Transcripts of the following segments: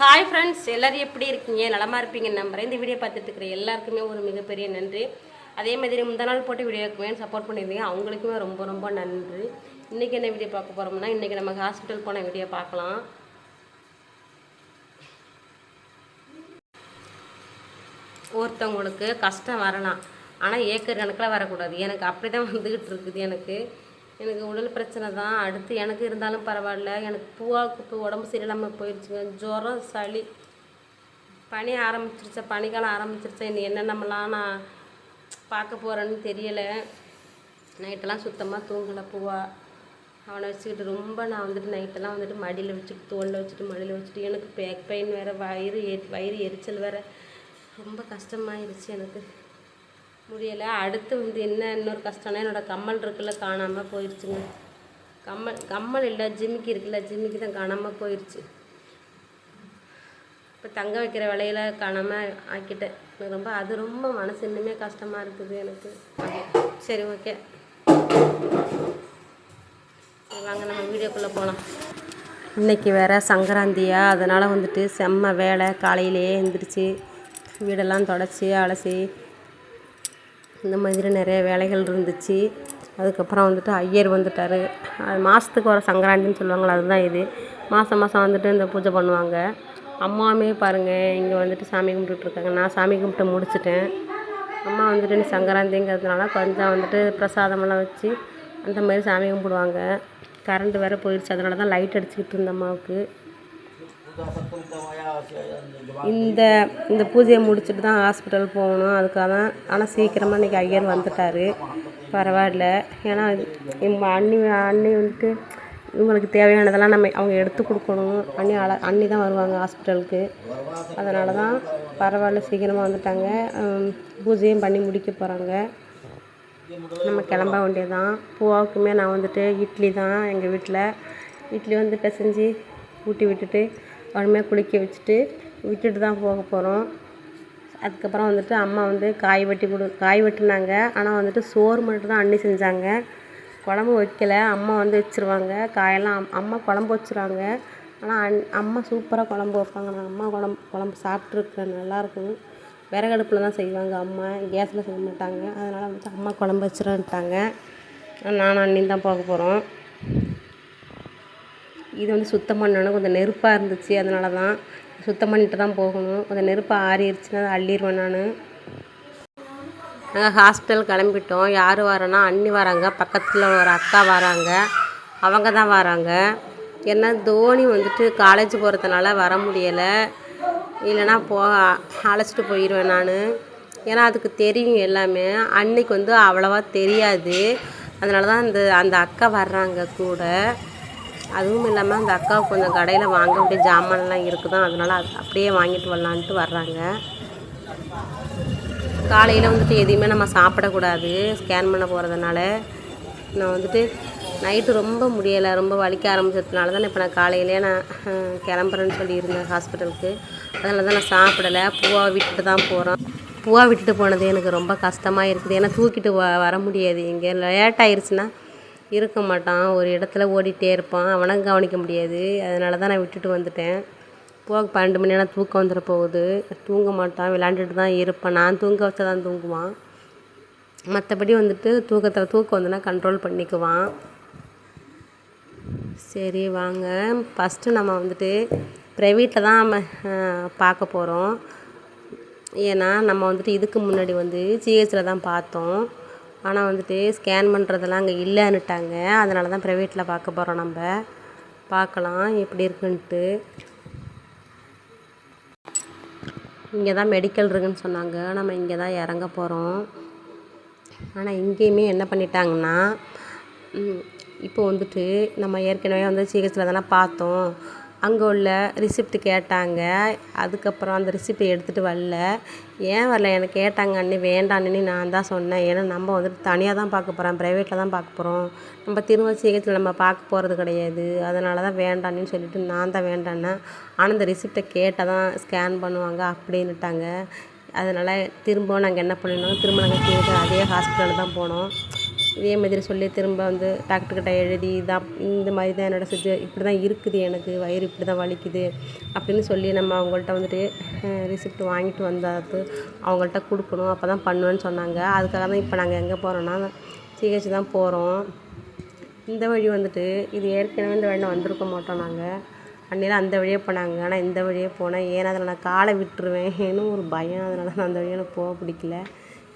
Hi friends எல்லோரும் எப்படி இருக்கீங்க? நலமாக இருப்பீங்க நம்புகிறேன் இந்த வீடியோ பார்த்துட்டு இருக்கிற எல்லாருக்குமே ஒரு மிகப்பெரிய நன்றி. அதே மாதிரி முந்தா நாள் போட்டு வீடியோக்குமே சப்போர்ட் பண்ணியிருந்தீங்க. அவங்களுக்குமே ரொம்ப ரொம்ப நன்றி. இன்றைக்கி என்ன வீடியோ பார்க்க போகிறோம்னா இன்றைக்கி நம்ம ஹாஸ்பிட்டல் போன வீடியோ பார்க்கலாம். ஒருத்தவங்களுக்கு கஷ்டம் வரலாம். ஆனால் ஏக்கர் கணக்கில் வரக்கூடாது. எனக்கு அப்படி தான் வந்துக்கிட்டு இருக்குது எனக்கு. எனக்கு உடல் பிரச்சனை தான். அடுத்து எனக்கு இருந்தாலும் பரவாயில்ல. எனக்கு பூவாவுக்கு இப்போ உடம்பு சரியில்லாமல் போயிடுச்சுங்க ஜுரம் சளி. பனி ஆரம்பிச்சிருச்சா? பனிக்காலம் ஆரம்பிச்சிருச்சா? இன்னும் என்னென்னமெல்லாம் நான் பார்க்க போகிறேன்னு தெரியலை. நைட்டெல்லாம் சுத்தமாக தூங்கலை பூவா. அவனை வச்சுக்கிட்டு ரொம்ப நான் வந்துட்டு நைட்டெல்லாம் வந்துட்டு மடியில் வச்சுட்டு தோளில் வச்சுட்டு மடியில் வச்சுட்டு எனக்கு பேக் பெயின் வேறு வயிறு எரி வயிறு எரிச்சல் வேறு. ரொம்ப கஷ்டமாயிருச்சு எனக்கு. முடியலை. அடுத்து வந்து என்ன இன்னொரு கஷ்டம்னா என்னோட கம்மல் இருக்குல்ல காணாமல் போயிடுச்சுங்க கம்மல் கம்மல் இல்லை ஜிமிக்கி இருக்குல்ல ஜிமிக்கி தான் காணாமல் போயிடுச்சு இப்போ தங்க வைக்கிற விலையில காணாமல் ஆக்கிட்டேன். எனக்கு ரொம்ப அது ரொம்ப மனசு இன்னுமே கஷ்டமாக இருக்குது எனக்கு. சரி ஓகே. சரி வாங்க நம்ம வீடியோக்குள்ளே போகலாம் இன்றைக்கி வேறு சங்கராந்தியா அதனால் வந்துட்டு செம்ம வேலை. காலையிலேயே எழுந்திரிச்சு வீடெல்லாம் தொடச்சி அலசி இந்த மாதிரி நிறைய வேலைகள் இருந்துச்சு. அதுக்கப்புறம் வந்துட்டு ஐயர் வந்துட்டார். அது மாதத்துக்கு வர சங்கராந்தின்னு சொல்லுவாங்களே அதுதான் இது. மாதம் மாதம் வந்துட்டு இந்த பூஜை பண்ணுவாங்க. அம்மாவுமே பாருங்கள் இங்கே வந்துட்டு சாமி கும்பிட்டுட்ருக்காங்க நான் சாமி கும்பிட்டு முடிச்சிட்டேன். அம்மா வந்துட்டு நீ சங்கராந்திங்கிறதுனால கொஞ்சம் வந்துட்டு பிரசாதமெல்லாம் வச்சு அந்த மாதிரி சாமி கும்பிடுவாங்க. கரண்ட் வேறு போயிடுச்சு அதனால தான் லைட் அடிச்சுக்கிட்டு இருந்த அம்மாவுக்கு. இந்த இந்த பூஜையை முடிச்சுட்டு தான் ஹாஸ்பிட்டல் போகணும். அதுக்காக தான் ஆனால் சீக்கிரமாக இன்றைக்கி ஐயர் வந்துட்டார். பரவாயில்ல. ஏன்னா எங்கள் அண்ணி அண்ணி வந்துட்டு இவங்களுக்கு தேவையானதெல்லாம் நம்ம அவங்க எடுத்து கொடுக்கணும். அண்ணி அழ அண்ணி தான் வருவாங்க ஹாஸ்பிட்டலுக்கு அதனால தான் பரவாயில்ல சீக்கிரமாக வந்துட்டாங்க. பூஜையும் பண்ணி முடிக்க போகிறாங்க நம்ம கிளம்ப வேண்டியதான் பூவாவுக்குமே நான் வந்துட்டு இட்லி தான் எங்கள் வீட்டில் இட்லி வந்து பிசைஞ்சு ஊட்டி விட்டுட்டு உடனே குளிக்க வச்சுட்டு விட்டுட்டு தான் போக போகிறோம் அதுக்கப்புறம் வந்துட்டு அம்மா வந்து காய் வெட்டி கொடு காய் வெட்டினாங்க. ஆனால் வந்துட்டு சோறு மட்டும் தான் அண்ணி செஞ்சாங்க. குழம்பு வைக்கல. அம்மா வந்து வச்சுருவாங்க. காயெல்லாம் அம்- அம்மா குழம்பு வச்சுருவாங்க. ஆனால் அன் அம்மா சூப்பராக குழம்பு வைப்பாங்க. நான் அம்மா குழம்பு குழம்பு சாப்பிட்ருக்கேன் நல்லாயிருக்கும் விறகடுப்பில் தான் செய்வாங்க அம்மா. கேஸில் செய்ய மாட்டாங்க. அதனால் வந்துட்டு அம்மா குழம்பு வச்சுருன்ட்டாங்க நானும் அண்ணியும் தான் போக போகிறோம் இது வந்து சுத்தம் பண்ணணும். கொஞ்சம் நெருப்பாக இருந்துச்சு. அதனால தான் சுத்தம் பண்ணிட்டு தான் போகணும். கொஞ்சம் நெருப்பு ஆறிடுச்சுன்னா அதை அள்ளிடுவேன் நான். நாங்கள் ஹாஸ்பிட்டல் கிளம்பிட்டோம். யார் வரோன்னா அண்ணி வராங்க. பக்கத்தில் ஒரு அக்கா வராங்க. அவங்க தான் வராங்க. ஏன்னா தோனி வந்துட்டு காலேஜ் போகிறதுனால வர முடியலை. இல்லைன்னா போ அழைச்சிட்டு போயிடுவேன் நான். ஏன்னா அதுக்கு தெரியும் எல்லாமே. அன்னைக்கு வந்து அவ்வளோவா தெரியாது. அதனால தான் அந்த அந்த அக்கா வர்றாங்க கூட. அதுவும் இல்லாமல் அந்த அக்காவுக்கு கொஞ்சம் கடையில் வாங்க வேண்டிய ஜாமான்லாம் இருக்குதான். அதனால் அது அப்படியே வாங்கிட்டு வரலான்ட்டு வர்றாங்க. காலையில் வந்துட்டு எதையுமே நம்ம சாப்பிடக்கூடாது. ஸ்கேன் பண்ண போகிறதுனால நான் வந்துட்டு நைட்டு ரொம்ப முடியலை. ரொம்ப வலிக்க ஆரம்பிச்சதுனால தான் இப்போ நான் காலையிலே நான் கிளம்புறேன்னு சொல்லியிருந்தேன் ஹாஸ்பிட்டலுக்கு அதனால தான் நான் சாப்பிடலை. பூவா விட்டுட்டு தான் போகிறோம் பூவா விட்டுட்டு போனது எனக்கு ரொம்ப கஷ்டமாக இருக்குது. ஏன்னா தூக்கிட்டு வ வர முடியாது. இங்கே லேட் ஆயிடுச்சுன்னா இருக்க மாட்டான். ஒரு இடத்துல ஓடிட்டே இருப்பான். அவனும் கவனிக்க முடியாது. அதனால தான் நான் விட்டுட்டு வந்துட்டேன். போக பன்னெண்டு மணி நேரம் தூக்கம் வந்துட போகுது. தூங்க மாட்டான். விளாண்டுட்டு தான் இருப்பான். நான் தூங்க வச்சா தான் தூங்குவான். மற்றபடி வந்துட்டு தூக்கத்தில் தூக்கம் வந்துன்னா கண்ட்ரோல் பண்ணிக்குவான். சரி வாங்க. ஃபஸ்ட்டு நம்ம வந்துட்டு ப்ரைவேட்டில் தான் நம்ம பார்க்க போகிறோம் ஏன்னா நம்ம வந்துட்டு இதுக்கு முன்னாடி வந்து ஜிஹெச்சில் தான் பார்த்தோம். ஆனால் வந்துட்டு ஸ்கேன் பண்ணுறதெல்லாம் அங்கே இல்லைன்னுட்டாங்க. அதனால தான் ப்ரைவேட்டில் பார்க்க போகிறோம் நம்ம. பார்க்கலாம் எப்படி இருக்குன்ட்டு. இங்கே தான் மெடிக்கல் இருக்குன்னு சொன்னாங்க. நம்ம இங்கே தான் இறங்க போகிறோம் ஆனால் இங்கேயுமே என்ன பண்ணிட்டாங்கன்னா இப்போ வந்துட்டு நம்ம ஏற்கனவே வந்து சிகிச்சையில் தானே பார்த்தோம். அங்கே உள்ள ரிசிப்ட் கேட்டாங்க. அதுக்கப்புறம் அந்த ரிசிப்ட் எடுத்துகிட்டு வரல. ஏன் வரல? எனக்கு கேட்டாங்க அண்ணி வேண்டான்னு நான் தான் சொன்னேன். ஏன்னா நம்ம வந்துட்டு தனியாக தான் பார்க்க போகிறோம் ப்ரைவேட்டில் தான் பார்க்க போகிறோம் நம்ம திரும்ப சீக்கிரத்தில் நம்ம பார்க்க போகிறது கிடையாது. அதனால தான் வேண்டான்னு சொல்லிட்டு நான் தான் வேண்டான்னேன் ஆனால் இந்த ரிசிப்டை கேட்டால் தான் ஸ்கேன் பண்ணுவாங்க அப்படின்னுட்டாங்க. அதனால் திரும்ப நாங்கள் என்ன பண்ணினோம்? திரும்ப நாங்கள் கேட்டு அதே ஹாஸ்பிட்டல் தான் போனோம். இதே மாதிரி சொல்லி திரும்ப வந்து டாக்டர்கிட்ட எழுதி இதான் இந்த மாதிரி தான் என்னோடய சுச்சு இப்படி தான் இருக்குது எனக்கு வயிறு இப்படி தான் வலிக்குது அப்படின்னு சொல்லி நம்ம அவங்கள்ட்ட வந்துட்டு ரிசிப்ட் வாங்கிட்டு வந்தாது அவங்கள்ட்ட கொடுக்கணும். அப்போ தான் பண்ணுவேன்னு சொன்னாங்க. அதுக்காக தான் இப்போ நாங்கள் எங்கே போகிறோன்னா சிஹெச் தான் போகிறோம் இந்த வழி வந்துட்டு இது ஏற்கனவே இந்த வழி வந்திருக்க மாட்டோம் நாங்கள் அன்னையில் அந்த வழியே போனாங்க. ஆனால் இந்த வழியே போனேன் ஏன்னா அதில் நான் காலை விட்டுருவேன்னு ஒரு பயம். அதனால் நான் அந்த வழியாக எனக்கு போக பிடிக்கல.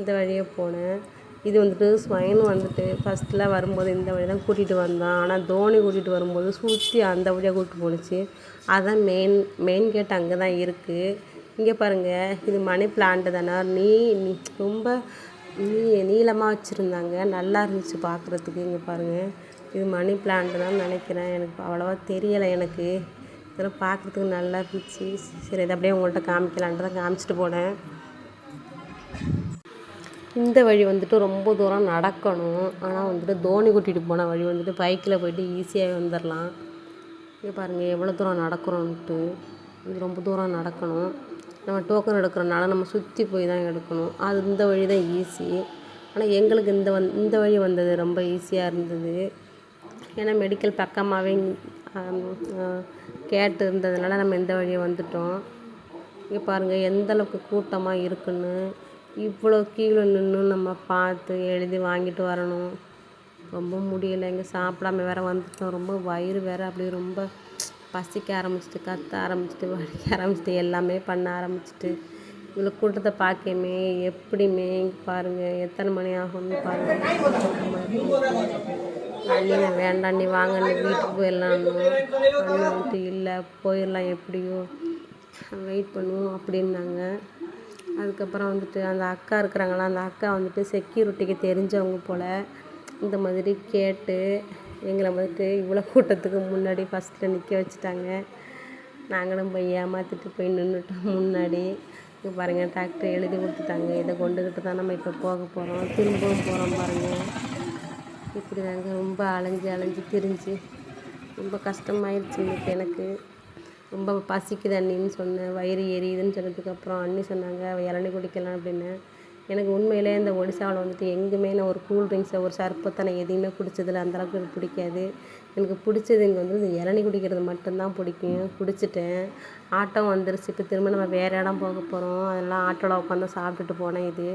இந்த வழியே போனேன். இது வந்துட்டு ஸ்வைன் வந்துட்டு ஃபஸ்ட்டில் வரும்போது இந்த வழி தான் கூட்டிகிட்டு வந்தான். ஆனால் தோனி கூட்டிகிட்டு வரும்போது சுற்றி அந்த வழியாக கூப்பிட்டு போணுச்சு. அதுதான் மெயின் மெயின் கேட் அங்கே தான் இருக்குது இங்கே பாருங்கள் இது மணி பிளான்ட்டு தானே. நீ நீ ரொம்ப நீ நீளமாக வச்சுருந்தாங்க. நல்லா இருந்துச்சு பார்க்குறதுக்கு இங்கே பாருங்கள் இது மணி பிளான்ட்டு தான் நினைக்கிறேன். எனக்கு அவ்வளோவா தெரியலை எனக்கு. இதெல்லாம் பார்க்குறதுக்கு நல்லா இருந்துச்சு. சரி இதை அப்படியே உங்கள்கிட்ட காமிக்கலான்ட்டு தான் காமிச்சிட்டு போனேன். இந்த வழி வந்துட்டு ரொம்ப தூரம் நடக்கணும். ஆனால் வந்துட்டு தோனி கூட்டிகிட்டு போன வழி வந்துட்டு பைக்கில் போயிட்டு ஈஸியாகவே வந்துடலாம் இங்கே பாருங்கள் எவ்வளோ தூரம் நடக்கிறோன்ட்டு இது ரொம்ப தூரம் நடக்கணும். நம்ம டோக்கன் எடுக்கிறனால நம்ம சுற்றி போய் தான் எடுக்கணும். அது இந்த வழி தான் ஈஸி ஆனால் எங்களுக்கு இந்த வந் இந்த வழி வந்தது ரொம்ப ஈஸியாக இருந்தது. ஏன்னா மெடிக்கல் பக்கமாகவே கேட்டு இருந்ததுனால நம்ம இந்த வழியை வந்துட்டோம். இங்கே பாருங்கள் எந்தளவுக்கு கூட்டமாக இருக்குன்னு. இவ்வளோ கீழே நின்று நம்ம பார்த்து எழுதி வாங்கிட்டு வரணும். ரொம்ப முடியலை. இங்கே சாப்பிடாம வேற வந்துட்டோம். ரொம்ப வயிறு வேறு அப்படியே ரொம்ப பசிக்க ஆரம்பிச்சிட்டு கத்த ஆரம்பிச்சிட்டு வலிக்க ஆரம்பிச்சிட்டு எல்லாமே பண்ண ஆரம்பிச்சிட்டு இவ்வளோ கூட்டத்தை பார்க்கமே எப்படிமே பாருங்கள் எத்தனை மணி ஆகும்னு பாருங்கள் அண்ணி நான் வேண்டாம் நீ வாங்க நீ வீட்டுக்கு போயிடலான்னு அண்ணன் வந்துட்டு இல்லை போயிடலாம் எப்படியோ. வெயிட் பண்ணுவோம் அப்படின்னாங்க. அதுக்கப்புறம் வந்துட்டு அந்த அக்கா இருக்கிறாங்களா அந்த அக்கா வந்துட்டு செக்யூரிட்டிக்கு தெரிஞ்சவங்க போல் இந்த மாதிரி கேட்டு எங்களை வந்துட்டு இவ்வளோ கூட்டத்துக்கு முன்னாடி ஃபஸ்ட்டில் நிற்க வச்சுட்டாங்க. நாங்களும் போய் ஏமாற்றிட்டு போய் நின்றுட்டோம் முன்னாடி. இங்கே பாருங்கள் டாக்டர் எழுதி கொடுத்துட்டாங்க. இதை கொண்டுக்கிட்டு தான் நம்ம இப்போ போக போகிறோம் திரும்பவும் போகிறோம் பாருங்கள் இப்படி தாங்க ரொம்ப அலைஞ்சு அலைஞ்சு திரிஞ்சு. ரொம்ப கஷ்டமாயிடுச்சு எனக்கு. ரொம்ப பசிக்குது அண்ணின்னு சொன்னேன். வயிறு எரியுதுன்னு சொன்னதுக்கப்புறம் அண்ணி சொன்னாங்க இளநீ குடிக்கலாம் அப்படின்னு. எனக்கு உண்மையிலே இந்த ஒடிசாவில் வந்துட்டு எங்கேயுமே நான் ஒரு கூல் ட்ரிங்க்ஸை ஒரு சர்பத்தை நான் எதையுமே குடிச்சதில்ல. அந்தளவுக்கு எனக்கு பிடிக்காது. எனக்கு பிடிச்சது இங்கே வந்து இந்த இளநீ குடிக்கிறது மட்டும்தான் பிடிக்கும். குடிச்சிட்டேன். ஆட்டோ வந்துருச்சு. இப்போ திரும்ப நம்ம வேறு இடம் போக போகிறோம் அதெல்லாம் ஆட்டோவில் உட்காந்து சாப்பிட்டுட்டு போனேன் இது.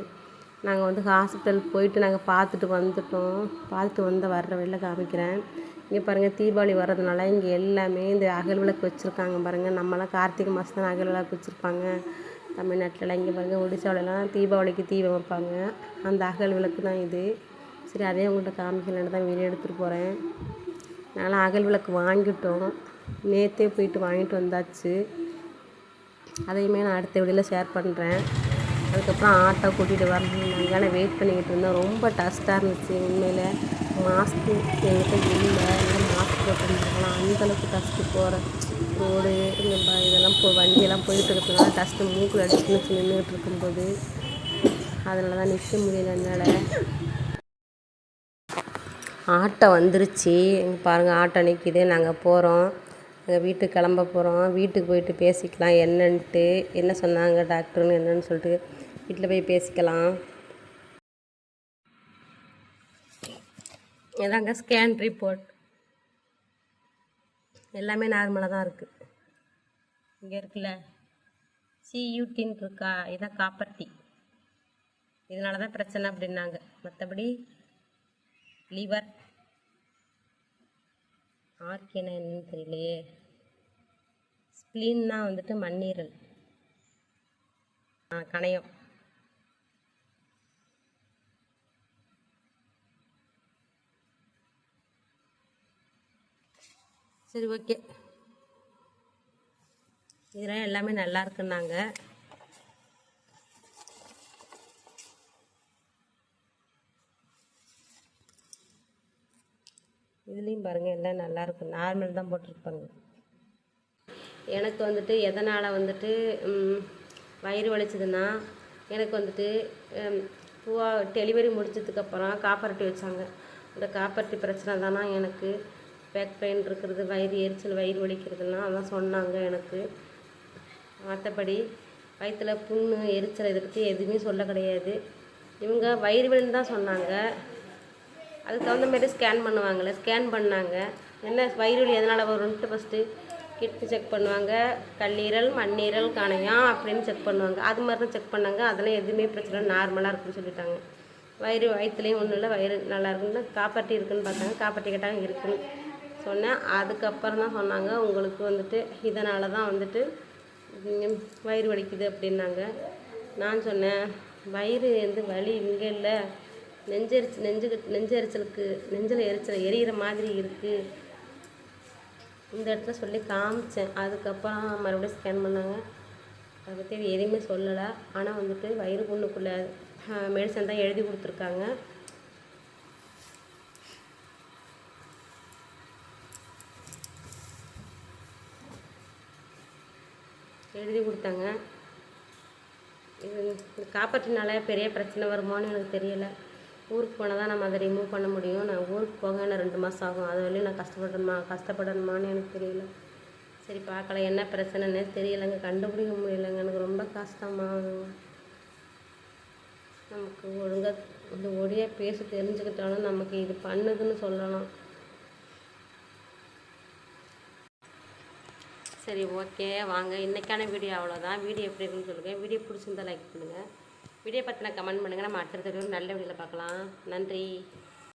நாங்கள் வந்து ஹாஸ்பிட்டல் போயிட்டு நாங்கள் பார்த்துட்டு வந்துட்டோம். பார்த்துட்டு வந்த வர்ற வழியில் காமிக்கிறேன். இங்கே பாருங்கள் தீபாவளி வர்றதுனால இங்கே எல்லாமே இந்த அகல் விளக்கு வச்சுருக்காங்க பாருங்கள் நம்மளாம் கார்த்திகை மாதம் தான் அகல் விளக்கு வச்சுருப்பாங்க. தமிழ்நாட்டிலலாம் இங்கே பாருங்கள் ஒடிசாவிலலாம் தீபாவளிக்கு தீபம் வைப்பாங்க. அந்த அகல் விளக்கு தான் இது. சரி அதே உங்கள்கிட்ட காமிக்கலான்னு தான் வெளியே எடுத்துகிட்டு போகிறேன் நான்லாம் அகல் விளக்கு வாங்கிட்டோம். நேற்றே போயிட்டு வாங்கிட்டு வந்தாச்சு. அதையுமே நான் அடுத்த வீடியோவில் ஷேர் பண்ணுறேன் அதுக்கப்புறம் ஆட்டோ கூட்டிகிட்டு வரணுன்னாங்க ஆனால் வெயிட் பண்ணிக்கிட்டு இருந்தோம். ரொம்ப டஸ்ட்டாக இருந்துச்சு. உண்மையில் மாஸ்க்கு எங்கிட்ட இல்லை. இல்லை மாஸ்க் போட்டுருந்துருக்கலாம் அந்தளவுக்கு டஸ்ட்டு போகிற ரோடு இந்த இதெல்லாம் போ வண்டியெல்லாம் போயிட்டு இருக்கிறதுனால டஸ்ட்டு மூக்கில் அடிச்சுன்னு நின்றுட்டு இருக்கும்போது அதனால தான் நிற்க முடியல என்னால். ஆட்டோ வந்துருச்சு. பாருங்கள் ஆட்டோ நிற்கிது நாங்கள் போகிறோம் அங்கே வீட்டுக்கு கிளம்ப போகிறோம் வீட்டுக்கு போயிட்டு பேசிக்கலாம் என்னன்ட்டு என்ன சொன்னாங்க டாக்டர்னு என்னன்னு சொல்லிட்டு வீட்டில் போய் பேசிக்கலாம். இதாங்க ஸ்கேன் ரிப்போர்ட் எல்லாமே நார்மலாக தான் இருக்குது இங்கே இருக்குல்ல? சியூட்டின் இருக்கா? இதான் காப்பர்ட்டி. இதனால தான் பிரச்சனை அப்படின்னாங்க. மற்றபடி லிவர் ஆர்கேனா என்னன்னு தெரியலையே. ஸ்ப்ளீன்னா வந்துட்டு மண்ணீரல். கணையம். சரி ஓகே. இதெல்லாம் எல்லாமே நல்லா இருக்குன்னாங்க இதுலேயும் பாருங்கள் எல்லாம் நல்லா இருக்கு நார்மல் தான் போட்டிருப்பாங்க. எனக்கு வந்துட்டு எதனால் வந்துட்டு வயிறு வலிச்சதுன்னா எனக்கு வந்துட்டு பூவா டெலிவரி முடிச்சதுக்கப்புறம் காப்பரட்டி வச்சாங்க. இந்த காப்பரட்டி பிரச்சனை தானா எனக்கு பேக் பெயின் இருக்கிறது வயிறு எரிச்சல் வயிறு வலிக்கிறதுலாம் அதான் சொன்னாங்க எனக்கு. மற்றபடி வயிற்றுல புண்ணு எரிச்சல் இதை பற்றி எதுவுமே சொல்ல கிடையாது. இவங்க வயிறு வலின்னு தான் சொன்னாங்க. அதுக்கு தகுந்த மாதிரி ஸ்கேன் பண்ணுவாங்கள்ல ஸ்கேன் பண்ணாங்க. என்ன வயிறு வலி எதனால் வரும்ன்ட்டு ஃபஸ்ட்டு கிட்னி செக் பண்ணுவாங்க. கல்லீரல் மண்ணீரல் கணையம் அப்படின்னு செக் பண்ணுவாங்க. அது மாதிரி தான் செக் பண்ணாங்க. அதெல்லாம் எதுவுமே பிரச்சனை இல்லை, நார்மலாக இருக்குன்னு சொல்லிட்டாங்க. வயிறு வயிற்றுலையும் ஒன்றும் இல்லை. வயிறு நல்லா இருக்குன்னு காப்பாட்டி இருக்குன்னு பார்த்தாங்க. காப்பாட்டி கேட்டாங்க இருக்குன்னு சொன்னேன். அதுக்கப்புறம் தான் சொன்னாங்க. உங்களுக்கு வந்துட்டு இதனால தான் வந்துட்டு வயிறு வலிக்குது அப்படின்னாங்க. நான் சொன்னேன் வயிறு வந்து வலி இங்கே இல்லை. நெஞ்சரிச்சு நெஞ்சு நெஞ்செரிச்சலுக்கு நெஞ்சில் எரிச்சல் எரியிற மாதிரி இருக்குது இந்த இடத்துல சொல்லி காமிச்சேன். அதுக்கப்புறம் மறுபடியும் ஸ்கேன் பண்ணாங்க. அதை பற்றி அது எதுவுமே சொல்லலை. ஆனால் வந்துட்டு வயிறு புண்ணுக்குள்ளே மெடிசன் தான் எழுதி கொடுத்துருக்காங்க. எழுதி கொடுத்தாங்க. இது இது காப்பாற்றினால பெரிய பிரச்சனை வருமான்னு எனக்கு தெரியலை. ஊருக்கு போனால் தான் நம்ம அதை ரிமூவ் பண்ண முடியும். நான் ஊருக்கு போக இன்னும் ரெண்டு மாதம் ஆகும். அது வரையும் நான் கஷ்டப்படணுமா? கஷ்டப்படணுமான்னு எனக்கு தெரியல. சரி பார்க்கலாம். என்ன பிரச்சனைன்னே தெரியலைங்க. கண்டுபிடிக்க முடியலைங்க. எனக்கு ரொம்ப கஷ்டமாகுங்க நமக்கு ஒழுங்காக இந்த ஒடியாக பேச தெரிஞ்சுக்கிட்டாலும் நமக்கு இது பண்ணுதுன்னு சொல்லலாம். சரி ஓகே வாங்க. இன்றைக்கான வீடியோ அவ்வளோதான் வீடியோ எப்படி இருக்குன்னு சொல்லுங்கள் வீடியோ பிடிச்சிருந்தா லைக் பண்ணுங்கள் வீடியோ பற்றின கமெண்ட் பண்ணுங்கள் நம்ம அடுத்த நல்ல வீடியோவில் பார்க்கலாம். நன்றி.